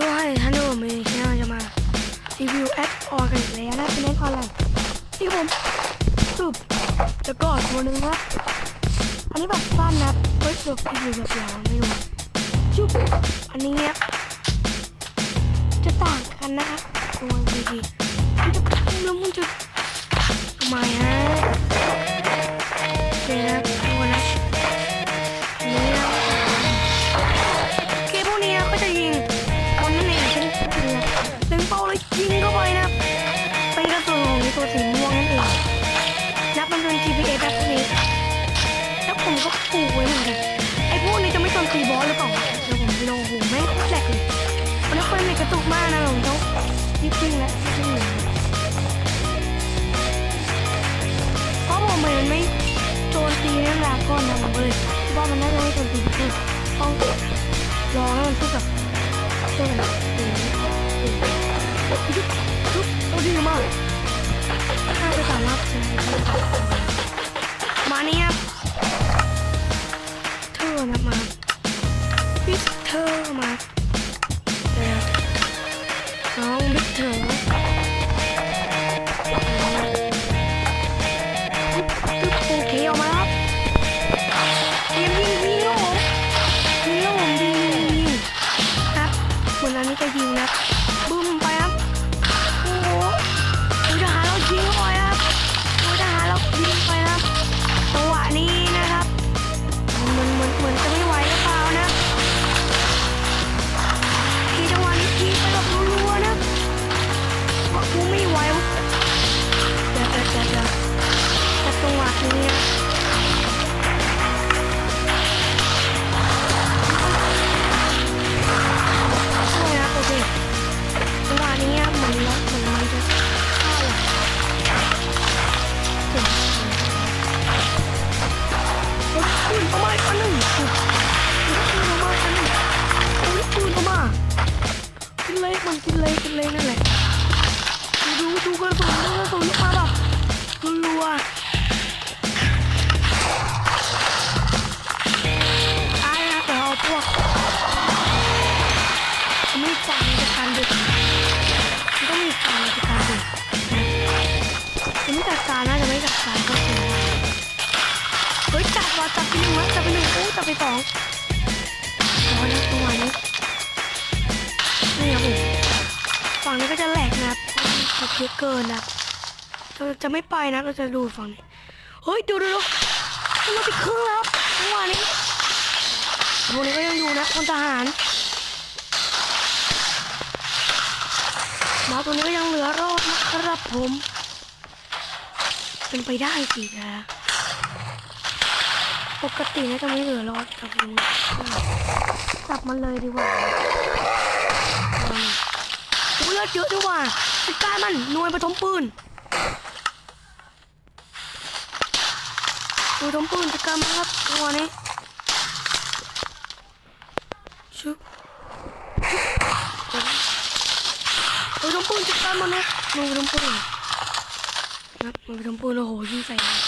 ยให้ท่านผู้ชมเองที่เราจะมารีวิวแอดออนกันอีกแล้วนะเป็นแอดออนไลน์ที่ผมสุบแล้วก็ตัวหนึ่งครับอันนี้แบบสั้นนะเฮ้ยแบบรีวิวแบบยาวไม่รู้ชุบอันนี้เนี้ยจะต่างกันนะครับ ผมก็ปลูกไว้เหไอพวกนี้จะไม่โจมตีบอสหรือเปล่าเดี๋ยวผมไปลองโอ้โหแม่แหลกเลยวันนี้คนในกระตุกมากนะผมต้องรีบวิ่งแล้วรีบวิ่งหนีเพราะผมมันไม่โจมตีนั่นแหละก่อนนะผมเลยว่ามันน่าจะไม่โจมตีคือต้องรอให้มันพูดแบบช่วยกันดูยุบยุบโอ้ดีมากถ้าจะสามารถชนะมาเนี่ย นอันนี้ก็ยิงนะ เลยนั่นแหละดูดูกระสุนดูกระสุนมาแบบรัวๆตายนะแต่เอาพวกผมมีจานในการดึกมันต้องมีจานในการดึกผมไม่จัดการนะจะไม่จัดการก็คือเฮ้ยจับว่ะจับไปหนึ่งวะจับไปหนึ่งโอ้จับไปสองร้อยนะประมาณนี้นี่ครับผม ฝั่งนี้ก็จะแหลกนะครับเขาเยอะเกินนะเราจะไม่ไปนะเราจะดูฝั่งนี้เฮ้ยดูดูดูมันมาติดเครื่องแล้วจังหวะนี้พวกนี้ก็ยังอยู่นะคนทหารมาตัวนี้ก็ยังเหลือรอดนะครับผม เป็นไปได้สินะปกติน่าจะไม่เหลือรอดกับลุงจับมันเลยดีกว่า ลือดเยอะดีกว่าจัดการมันหน่วยปฐมปืนหน่วยปฐมปืนจัดการมันครับจัวนี้ชุบเออทำปืนจัดการมันนะมึงไปทำปืนนะมึงไปทำปืนโอ้โหยิงใส่เลย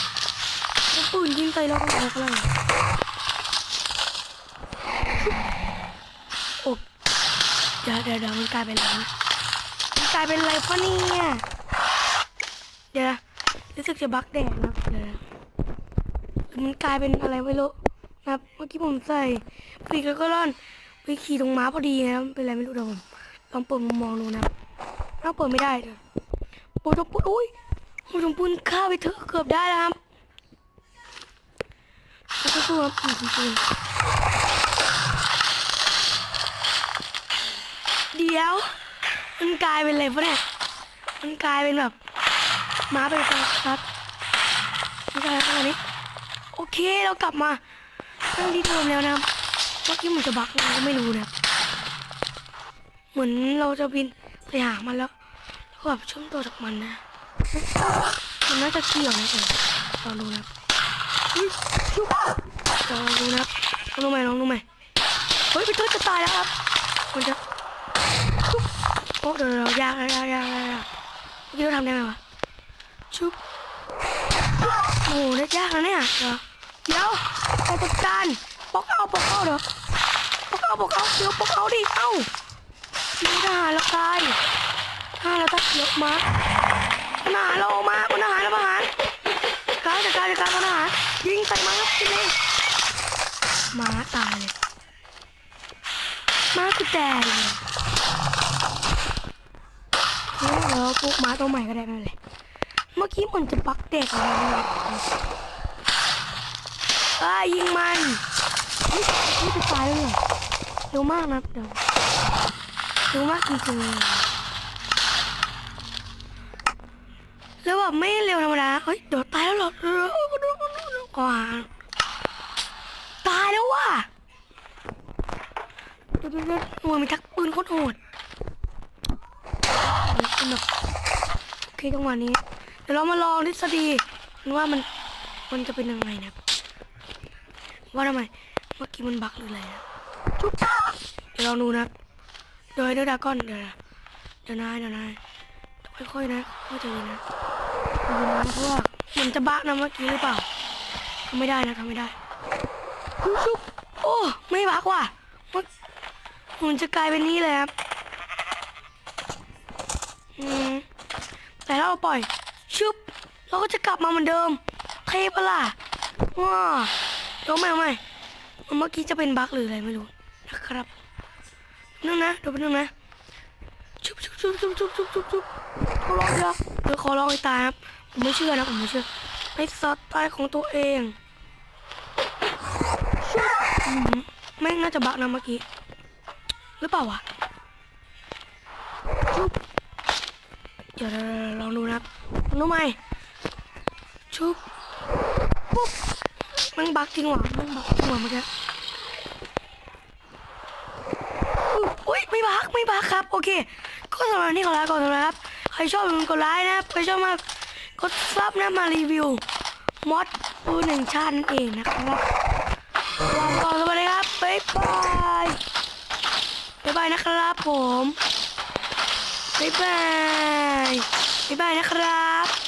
ทำปืนยิงใส่แล้วก็ออกเลยโอ้เดี๋ยวเดี๋ยวเดี๋ยวมันกลายเป็นอะไรนะ กลายเป็นอะไรปะเนี่ยเดี๋ยวรู้สึกจะบักแดดนะเดี๋ยวมันกลายเป็นอะไรไม่รู้นะครับเมื่อกี้ผมใส่ปีกแล้วก็ร่อนไปขี่ตรงม้าพอดีนะครับเป็นอะไรไม่รู้เดี๋ยวผมลองเปิดมุมมองดูนะครับถ้าเปิดไม่ได้เดี๋ยวปูตปุอุ้ยปูตปุนฆ่าไปเถอะเกือบได้แล้วครับแล้วก็ตัวปูตปุนเดี๋ยว มันกลายเป็นอะไรปะเนี่ยมันกลายเป็นแบบม้าไปฟังครับมันกลายเป็นอะไรนี้ โอเคเรากลับมาตั้งที่เดิมแล้วนะครับเมื่อกี้มันจะบักอะไรก็ไม่รู้นะเหมือนเราจะบินไปหามันแล้วแล้วก็แบบเชื่อมตัวจากมันนะมันน่าจะเกี่ยวนะเออลองดูนะลองดูนะลองดูไหมลองดูไหมเฮ้ยพี่เตอจะตายแล้วครับ โอ้เดี๋ยวเดี๋ยวยากยากยากยากยี่ทำได้ไหมวะชุบโอ้ได้ยากนะเนี่ยเดี๋ยวเดี๋ยวไปจัดการปอกเอาปอกเอาเดี๋ยวปอกเอาปอกเอาเดี๋ยวปอกเอาดิเอ้ามีทหารแล้วตายทหารแล้วตายเยอะมากทหารเราออกมาคนทหารแล้วทหารกาจัดการจัดการคนทหารยิงใส่มาครับทีนี้ม้าตายเลยม้าคือแดงเลยเดี๋ ยวเราปลูกม้าตัวใหม่ก็ได้ไม่เป็นไรเมื่อกี้มันจะปักเด็กอะไรเนี่ยอ้ายิงมันนี่จะตายแล้วเหรอเร็วมากนะเดี๋ยวเร็วมากจริงๆแล้วแบบไม่เร็วธรรมดาเฮ้ยเดี๋ยวตายแล้วเหรอเออขอหาตายแล้วว่ะเดี๋ยวเดี๋ยวเดี๋ยวมันมีทักปืนโคตรโหด นี่เป็นแบบโอเคจังหวะนี้ เดี๋ยวเรามาลองทฤษฎีว่ามันมันจะเป็นยังไงนะว่าทำไมเมื่อกี้มันบักหรืออะไรนะจุ๊บเดี๋ยวลองดูนะเดี๋ยวให้เดยวดากอนเดี๋ยวนะเดี๋ยวนะเดี๋ยวนะค่อยๆนะค่อยใจเย็นนะเดี๋ยวนะเพราะว่ามันจะบักนะเมื่อกี้หรือเปล่าทำไม่ได้นะทำไม่ได้จุ๊บโอ้ไม่บักว่ะมันจะกลายเป็นนี้เลยครับ แต่ถ้าเราปล่อยชุบเราก็จะกลับมาเหมือนเดิม เทปล่ะว้าเดี๋ยวไม่ไม่เมื่อกี้จะเป็นบั๊กหรืออะไรไม่รู้นะครับนึงนะเดี๋ยวแป๊บนึงนะชุบชุบชุบชุบชุบชุบชุบชุบขอร้องเถอะเดี๋ยวขอร้องให้ตายครับผมไม่เชื่อนะผมไม่เชื่อในสัตว์ตายของตัวเองไม่งน่าจะบั๊กนะเมื่อกี้หรือเปล่าวะ ดี๋ยวลองดูนะครับลองดูไหมชุบปุ๊บมันบักจริงหว่ะมันบักจริงหว่ะเมื่อกี้อุ๊ยอุ้ยไม่บักไม่บักครับ โอเค ก็สำหรับนี้ขอลาก่อนนะครับ ใครชอบกดไลค์นะครับ ใครชอบมากกดซับนะมารีวิวมอดปืนหนึ่งชาตินั่นเองนะครับลาก่อนสวัสดีครับบ๊ายบายบ๊ายบายนะครับผมายบาย บ๊ายบายนะครับ